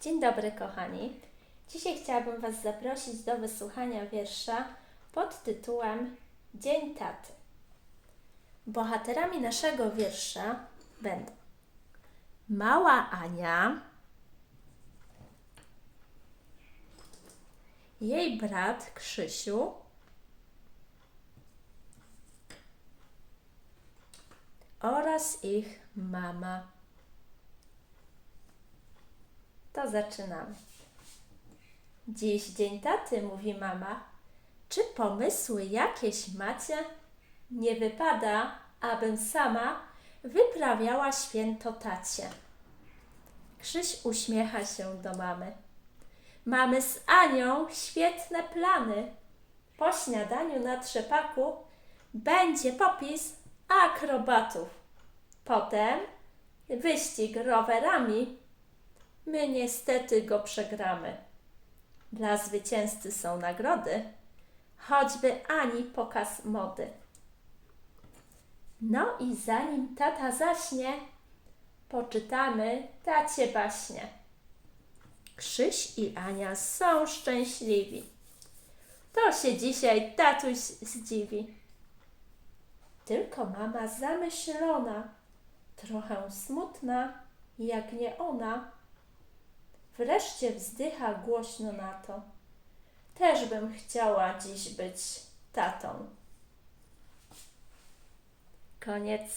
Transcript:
Dzień dobry, kochani. Dzisiaj chciałabym Was zaprosić do wysłuchania wiersza pod tytułem Dzień Taty. Bohaterami naszego wiersza będą mała Ania, jej brat Krzysiu, oraz ich mama. To zaczynamy. Dziś dzień taty, mówi mama. Czy pomysły jakieś macie? Nie wypada, abym sama wyprawiała święto tacie. Krzyś uśmiecha się do mamy. Mamy z Anią świetne plany. Po śniadaniu na trzepaku będzie popis akrobatów. Potem wyścig rowerami. My niestety go przegramy. Dla zwycięzcy są nagrody, choćby ani pokaz mody. No i zanim tata zaśnie, poczytamy tacie baśnie. Krzyś i Ania są szczęśliwi. To się dzisiaj tatuś zdziwi. Tylko mama zamyślona, trochę smutna, jak nie ona. Wreszcie wzdycha głośno na to. Też bym chciała dziś być tatą. Koniec.